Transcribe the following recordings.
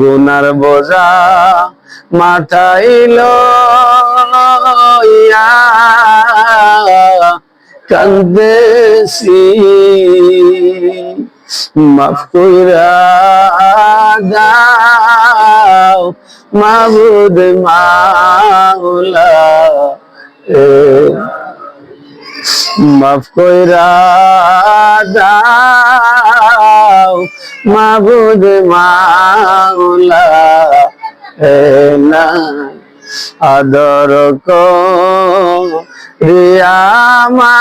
গুনার বোঝা মাথাইল কান্দেছি। মাফ কইরা মাবুদ মাওলা। মাফ কইরা মাবুদ মাওলা না আদর রিয়া মানুষাল্লাহ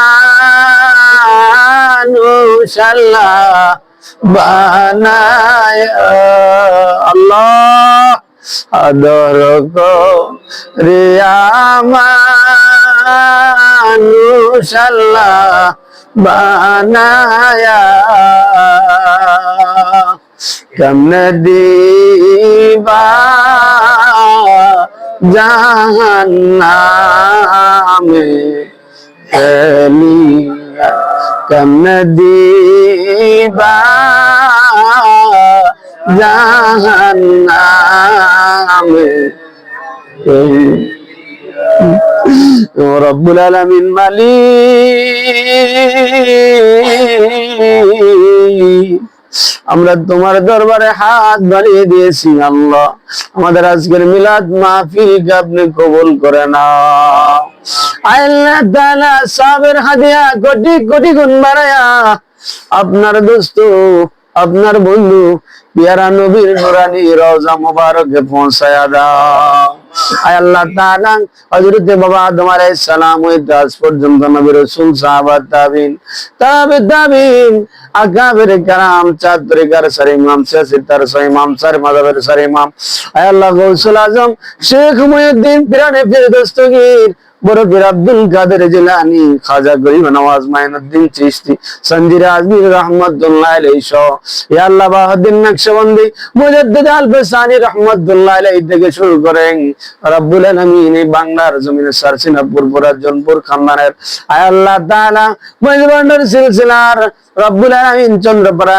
বানায়। আদর রিয়া বানায়া। কেমনে দিবা জাহান্নামে এলিয়া। কেমনে দিবা জাহান্নামে রব্বুল আলামিন মালিক। আমরা তোমার দরবারে হাত বাড়িয়ে দিয়েছি, আল্লাহ। আমাদের আজকের মিলাদ মাহফিল আপনি কবুল করে না আল্লাহ তাআলা সাবের হাদিয়া কোটি কোটি গুণ বাড়ায়া আপনার দোস্ত, আপনার বন্ধু, পিয়ারা নবীর নুরানি রওজা মুবারকে পৌঁছায়া দাও। আয় আল্লাহ তাআলা হযরত বাবা সালাম ওই দাস পর্যন্ত নবী রাসূল সাহাবা তাবিন তাবে তাবিন আগাবের চাদরিকার ইমাম তার ইমাম ইমাম। আয় আল্লাহ গৌসুল আজম, শেখ মুহিউদ্দিন পিরানে পীর, দস্তগীর বড় আব্দুল কাদের জিলানি, খাজা গরিব নওয়াজ মাইনুদ্দিন চিশতি, সঞ্জির আজমির রহমতুল্লাহ আলাইহি। সহ ইয়া আল্লাহ বাহাউদ্দিন নকশবন্দি, মুজাদ্দিদ আল ফসানি রহমতুল্লাহ আলাইহি থেকে শুরু করেন। রব্বুল আলামিন বাংলার জমিনে সারসিনাপুর পুরাজনপুর খানদানের আয় আল্লাহ তাআলা সিলসিলার রব্বুল আলামিন চন্দ্রপাড়া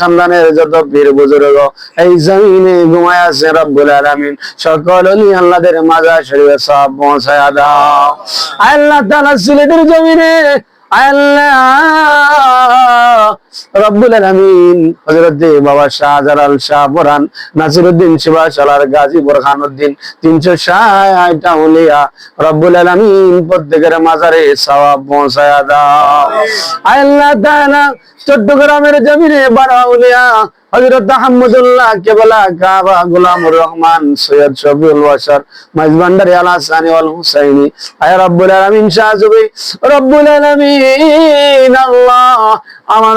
খানদানের যত পীর বুজুর্গ, এই জমিনে ঘুমায় আছে রব্বুল আলামিন। সকল আল্লাহদের মাজার শরীফে সব পৌঁছায় দাও আল্লাহ তালা সিলেটের জমিনে আল্লাহ রব্বুল আলামিন বাবা শাহজালাল শাহ বোরহান নাসিরউদ্দিন শিবা সালার গাজী বোরহানউদ্দিন 360 টা উলিয়া রব্বুল আলামিন প্রত্যেকের মাজারে সওয়াব পৌঁছায়া দাও। আল্লাহ তাআলা চট্টগ্রামের জমিনে বারা উলিয়া হযরত আহমদুল্লাহ কেবলা কাবা গোলামুর রহমান সৈয়দ শফিউল বাশার মাইজবান্ডারি আল হাসানি ওয়াল হুসাইনি আয় রব্বুল আলামিন শাহ জুবি রব্বুল আলামিন আল্লাহ আমার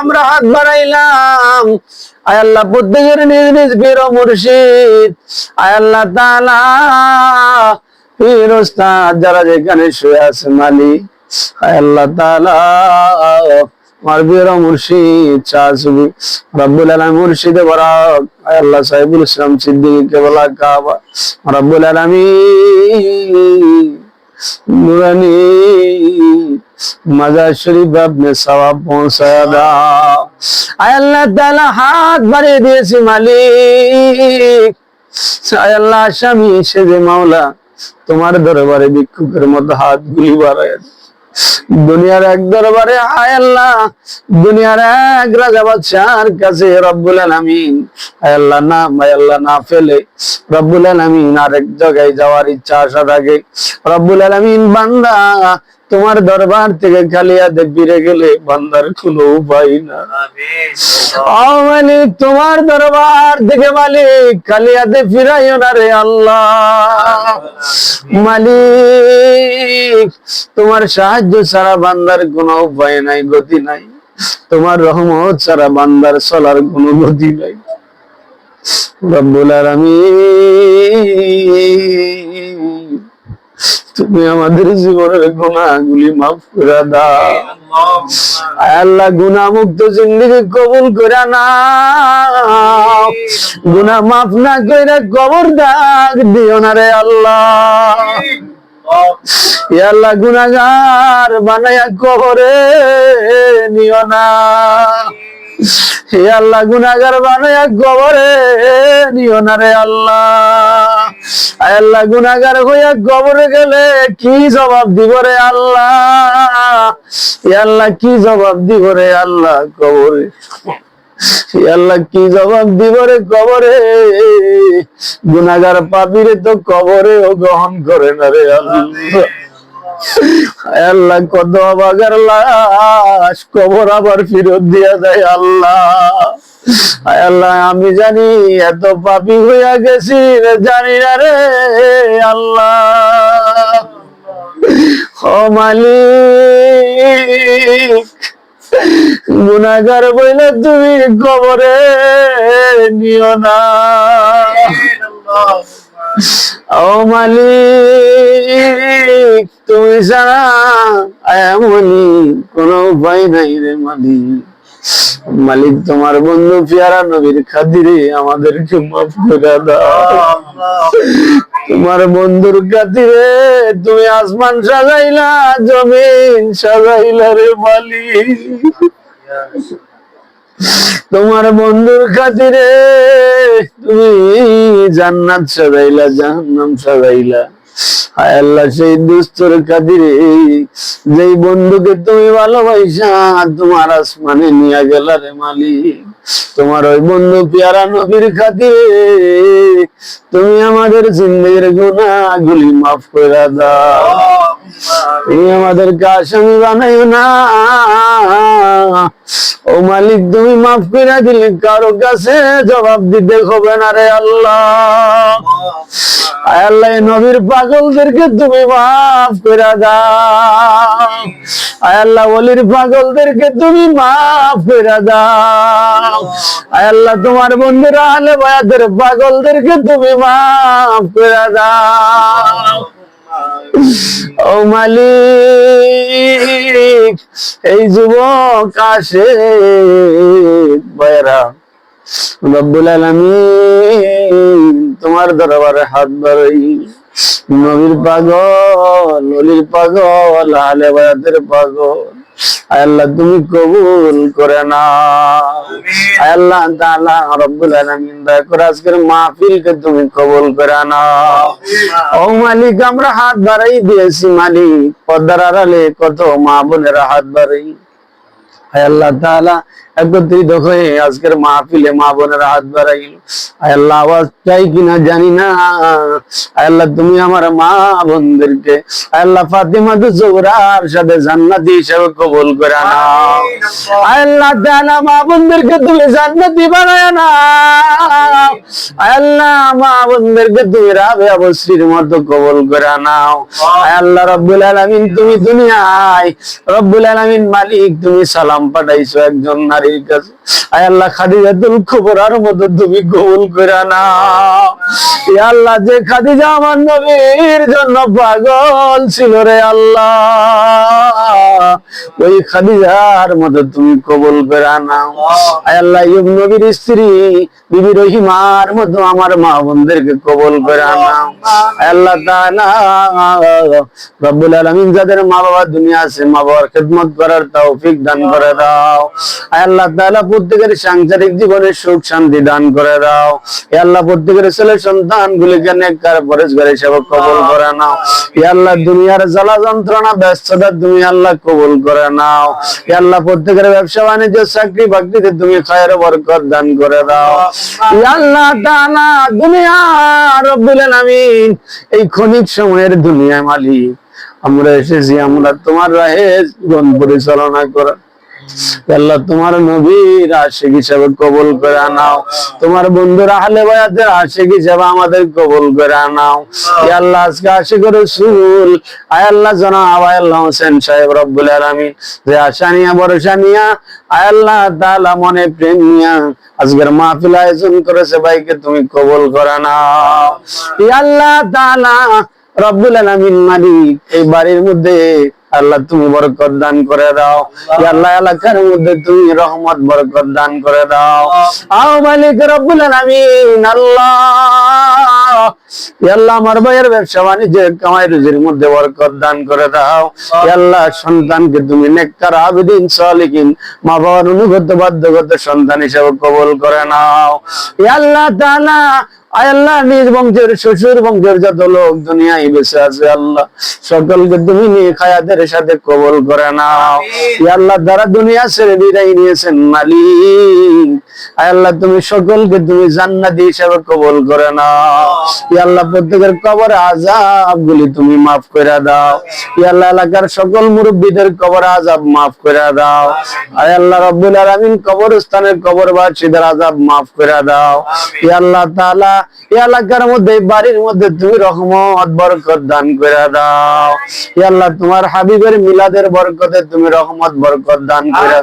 আমরা হাত বাড়াইলাম। আল্লাহ প্রত্যেকের নিজ নিজ পীর মুর্শিদ। আল্লাহ যারা যেখানে শুয়ে আছে মালিক আয় আল্লাহ তাআলা আল্লাহ, সাহেবুল ইসলাম সিদ্দিক কেবলা কাবা। রব্বুল আলামিন। মাজার শরীফ আপনি সবাব পৌঁছায় দাও আল্লাহ তাআলা হাত বাড়িয়ে দিয়েছি মালিক। আল্লাহ স্বামী যে মাওলা তোমার দরবারে ভিক্ষুকের মতো হাত গুলি বাড়ায় দুনিয়ার এক দরবারে আয় আল্লাহ, দুনিয়ার এক রাজা বাচ্চার কাছে রব্বুল আলামিন। আয় আল্লাহ না আয় আল্লাহ না ফেলে। রব্বুল আলামিন আরেক জায়গায় যাওয়ার ইচ্ছা আশা থাকে রব্বুল আলামিন বান্দা তোমার দরবার থেকে কালিয়াতে ফিরে গেলে বান্দার কোনো উপায় না। মালিক তোমার দরবার থেকে মালিক কালিয়াতে ফিরাইও না রে আল্লাহ। মালিক, তোমার সাহায্য ছাড়া বান্দার কোনো উপায় নাই, গতি নাই। তোমার রহমত ছাড়া বান্দার চলার কোনো গতি নাই। রব্বুল আলামিন। তুমি আমাদের জীবনের গুণাগুলি মাফ করে দাও। আল্লাহ। গুনাহ মুক্ত জিন্দগি কবুল করে না গুনাহ মাফ না কইরা কবর দাগ দিও না রে আল্লাহ। আল্লাহ গুনাহগার বানায়া কবরে নিও না। হে আল্লাহ, গুনাহগার বানায়া কবরে নিও না রে আল্লাহ। আল্লাহ, গুনাহগার হইয়া কবরে গেলে কি জবাব দিব রে আল্লাহ? আল্লাহ, কি জবাব দিব রে আল্লাহ কবরে হে আল্লাহ, কি জবাব দিব রে কবরে গুনাহগার পাপিরে তো কবরে ও গ্রহণ করে না রে আল্লাহ। আল্লাহ কত অবাগার লাশ, কবর আবার ফিরত দিয়া দেয় আল্লাহ। আল্লাহ, আমি জানি এত পাপি হইয়া গেছি জানি না রে, আল্লাহ। ও মালিক গুনাগার বইলে তুমি কবরে নিও না। ও মালিক তুমি ছাড়া এমনই কোনো উপায় নাই রে মালিক। মালিক, তোমার বন্ধু পিয়ারা নবীর খাতিরে আমাদেরকে মাফ করে তোমার বন্ধুর খাতিরে তুমি আসমান সাজাইলা, জমিন সাজাইলা রে মালিক। তোমার বন্ধুর খাতিরে তুমি জান্নাত সাজাইলা, জাহান্নাম সাজাইলা। হায় আল্লাহ সেই দুস্তর যেই বন্ধুকে তুমি ভালোবাসা তোমার আসমানে নিয়ে গেলা রে মালিক। তোমার ওই বন্ধু পিয়ারা নবীর খাতিরে তুমি আমাদের জিন্দগির গুনাহগুলি মাফ করে দাও। তুমি আমাদেরকে আসামি বানাইও না। ও মালিক, তুমি মাফ করে দিলে, কারও কাছে জবাব দিতে হবে না রে আল্লাহ। নবীর পাগলদেরকে তুমি মাফ করে দাও। আল্লাহ, ওলির পাগলদেরকে তুমি মাফ করে দাও। আল্লাহ, তোমার বন্ধুরা, আলে বায়াদের পাগলদেরকে তুমি মাফ করে দাও। ও মালিক, এই যুবক আসে বয়রা রব্বুল আলামিন, তোমার দরবারে হাত বাড়াই। নবীর পাগল, অলির পাগল আলে বায়াতের পাগল। আল্লাহ তুমি কবুল করে না আয়াল্লাহ তাআলা রব্বুল আলামিন দয়া করে আজকের মাহফিলকে তুমি কবুল করে নাও। ও মালিক আমরা হাত বাড়াই দিয়েছি মালিক। পদ্মার আড়ালে কত মা বোনেরা হাত বাড়াই। আল্লাহ তাআলা একত্রিত হয়ে, আজকের মাহফিলে মা বোনেরা হাত বাড়াইল। হায় আল্লাহ আওয়াজ চাই কিনা জানি না। আল্লাহ, তুমি আমার মা বোনদেরকে, আল্লাহ ফাতিমা তো জোহরার সাথে জান্নাতি হিসেবে কবুল করে হায় আল্লাহ মা বোনদেরকে তুমি জান্নাতি বানায় না আল্লাহ মা বোনদেরকে তুমি রাবে মতো কবুল করে নাও আল্লাহ রব্বুল তুমি দুনিয়ায়, রব্বুল আলামিন মালিক, তুমি সালাম পাঠাইছো একজন নারীর কাছে। আয় আল্লাহ খাদিজাতুল কুবরার মতো তুমি কবুল করে না আল্লাহ, যে খাদিজা আমার নবীর জন্য পাগল ছিল রে আল্লাহ। ওই খাদিজার মতো তুমি কবুল করে নাও। আল্লাহ ইউব নবীর স্ত্রী, বিবি রহিমার মতো আমার মা বোনদেরকে কবুল করে নাও। আল্লাহ, তাআলা রব্বুল আলামিন যাদের মা বাবা দুনিয়া আছে মা বাবার খেদমত করার তৌফিক দান করে দাও। আল্লাহ, তাআলা প্রত্যেকের সাংসারিক জীবনে সুখ শান্তি দান করে দাও। আল্লাহ, প্রত্যেকের ছেলে সন্তান গুলিকে নেককার পরেশগার হিসেবে কবুল করে নাও। আল্লাহ, দুনিয়ার জ্বালা যন্ত্রণা ব্যস্ততা তুমি আল্লাহ কবুল করে নাও। আল্লাহ, প্রত্যেকের ব্যবসা, বাণিজ্য, চাকরি, বাকরিতে তুমি খায়ের বরকত দান করে দাও। আল্লাহ, দানা, দুনিয়া, রব্বুল আলামিন, এই ক্ষণিক সময়ের দুনিয়া মালিক। আমরা এসেছি, আমরা তোমার রাহে জীবন পরিচালনা করা আল্লাহ তোমার নবীর আশিক হিসাবে কবুল করে নাও। তোমার বন্ধুরা আহলে বায়াতের আশিক হিসাবে আমাদের কবুল করে নাও। আল্লাহ আজকে আশিক রাসূল। আয় আল্লাহ জনাব আয় আল্লাহ হোসেন সাহেব রব্বুল আলামিন। যে আশা নিয়া ভরসা নিয়া আয় আল্লাহ তাআলা মনে প্রেম নিয়া আজকের মাহফিল আয়োজন করেছে। ভাইকে তুমি কবুল করে নাও। আল্লাহ তাআলা রব্বুল আলামিন মালিক এই বাড়ির মধ্যে আল্লাহ তুমি বরকত দান করে দাও। আল্লাহ। এলাকার মধ্যে তুমি রহমত বরকত দান করে দাও। আও মালিক রব্বুল আলামিন আল্লাহ। আল্লাহ আমার ভাইয়ের ব্যবসা বাণিজ্যের কামাই রুজির মধ্যে বরকত দান করে দাও। আল্লাহ সন্তানকে তুমি নেককার আবেদিন সালিকিন মা বাবার অনুগত বাধ্যগত সন্তান হিসেবে কবুল করে নাও। আল্লাহ তাআলা আয় আল্লাহ নিজ বংশের শ্বশুর বংশের যত লোক দুনিয়ায় বেঁচে আছে আল্লাহ সকলকে তুমি নিয়ে খায়াতের সাথে কবল করে নাও। আল্লাহ যারা দুনিয়া ছেড়ে বিদায় নিয়েছেন মালিক আয় আল্লাহ তুমি সকলকে তুমি জান্নাতি হিসাবে কবল করে নাও। আল্লাহ প্রত্যেকের কবর আজাব গুলি তুমি মাফ করে দাও। আল্লাহ এলাকার সকল মুরব্বীদের কবর আজাব মাফ করে দাও। আয় আল্লাহ রব্বুল আলামিন কবরস্থানের কবরবাসীদের আজাব মাফ করে দাও। আল্লাহ এই এলাকার মধ্যে, বাড়ির মধ্যে তুমি রহমত, বরকত দান করে দাও। আল্লাহ, তোমার হাবিবের মিলাদের বরকতে তুমি রহমত, বরকত দান করে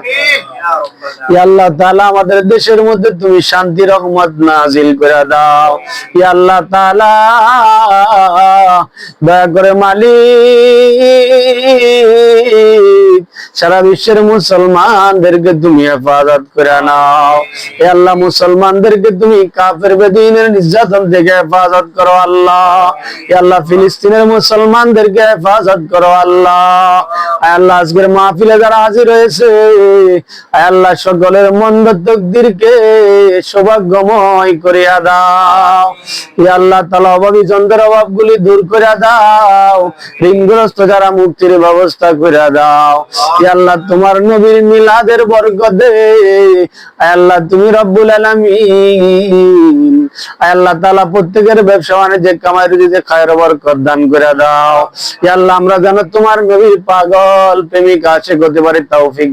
আল্লাহ তাআলা আমাদের দেশের মধ্যে তুমি শান্তি, রহমত নাজিল করে দাও। আল্লাহ তাআলা, দয়া করে মালিক, সারা বিশ্বের মুসলমানদেরকে তুমি হেফাজত করে নাও। আল্লাহ, মুসলমানদেরকে তুমি কাফের বেদিনের নির্যাতন থেকে হেফাজত করো আল্লাহ। আল্লাহ, ফিলিস্তিনের মুসলমানদেরকে হেফাজত করো আল্লাহ। আল্লাহ, আজকের মাহফিলে যারা হাজির হয়েছে আল্লাহ সকলের মন্দ তকদিরকে সৌভাগ্যময় করিয়া দাও। আল্লাহ তালা, অভাবী চন্দ্রের অভাব গুলি দূর করে দাও। ঋণগ্রস্ত যারা মুক্তির ব্যবস্থা করে দাও। আল্লাহ, তোমার নবীর মিলাদের দে আল্লাহ, তুমি রব্বুল আলমী আল্লাহ প্রত্যেকের ব্যবসা কামাই খায়ের করে দাও। আল্লাহ, আমরা যেন তোমার পাগল প্রেমিক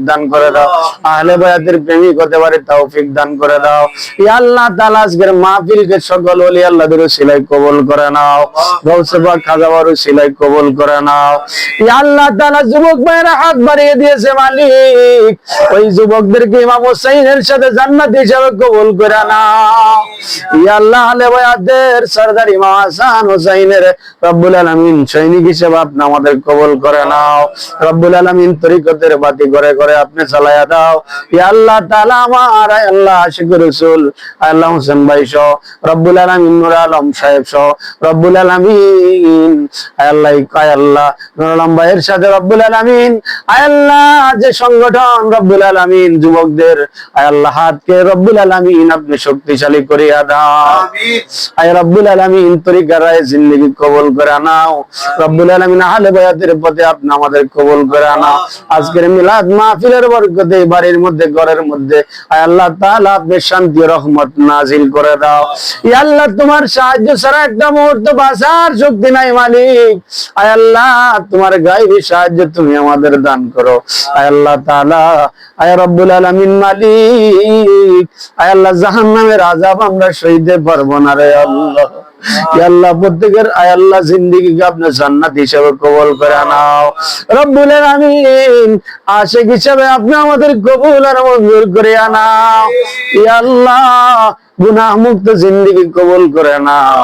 দান করে দাও। আহলে প্রেমিক হতে দান করে দাও। আল্লাহ তাআলা আজকের সকল সিলাই কবুল করে নাও। গৌসে পাক খাজা বারু সিলাই কবুল করে নাও। আল্লাহ তাআলা যুবক ভাইয়েরা হাত বাড়িয়ে দিয়েছে মালিক। ওই যুবকদেরকে ইমাম হোসেনের সাথে জান্নাত হিসাবে কবুল করে নাও। আমাদের কবল করে নাও। রব্বুল আলমিন তরিকতের বাতি করে করে আপনি চালাইয়া দাও। ইয়া আমার আল্লাহ রাসূল আল্লাহ হোসেন ভাই সহ, রব্বুল আলমিন আলম সাহেব সহ, রব্বুল আলামিন আল্লাহ আয় আল্লাহ। নূর আলম সাথে রব্বুল আলামিন। আল্লাহ যে সংগঠন রব্বুল আলামিন যুবকদের আল্লাহ হাতকে রব্বুল আলামিন আপনি শক্তিশালী করিয়া দাও। আয় রব্বুল আলামিন জিন্দেগি কবুল করে নাও। রব্বুল আলামিন আহলে বায়াতের পথে আপনি আমাদের কবুল করে নাও। আজকের মিলাদ মাহফিলের বরকতে বাড়ির মধ্যে ঘরের মধ্যে আয় আল্লাহ তাআলা আপনি শান্তি রহমত নাজিল করে দাও। আল্লাহ তোমার সাহায্য ছাড়া একটা মুহূর্ত বাঁচার শক্তি নাই মালিক। আয় আল্লাহ, তোমার গাইবী সাহায্য তুমি আমাদের দান করো। আয় আল্লাহ তাআলা, আয় রব্বুল আলামিন মালিক। আয় আল্লাহ জাহান্নামের আযাব আমরা সইতে পারব না রে আল্লাহ। আল্লাহ প্রত্যেকের আয়, আল্লাহ জিন্দেগিকে আপনি জান্নাত হিসেবে কবুল করে রব্বুল আশিক হিসেবে আপনি আমাদের কবুল আর মঞ্জুর করে নাও। ইয়া আল্লাহ গুনাহ মুক্ত জিন্দেগি করে নাও।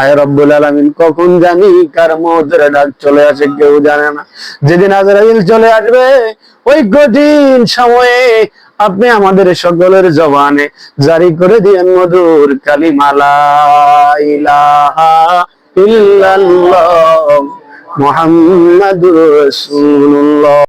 আয় রব্বুল আলামিন, কখন জানি কার মৌতের ডাক চলে আসে কেউ জানে না। যেদিন আজরাইল চলে আসবে, ওই কঠিন সময়ে আপনি আমাদের সকলের জবানে জারি করে দিয়েন মধুর কালিমালা ইলাহা ইল্লাল্লাহ মুহাম্মাদুর রাসূলুল্লাহ।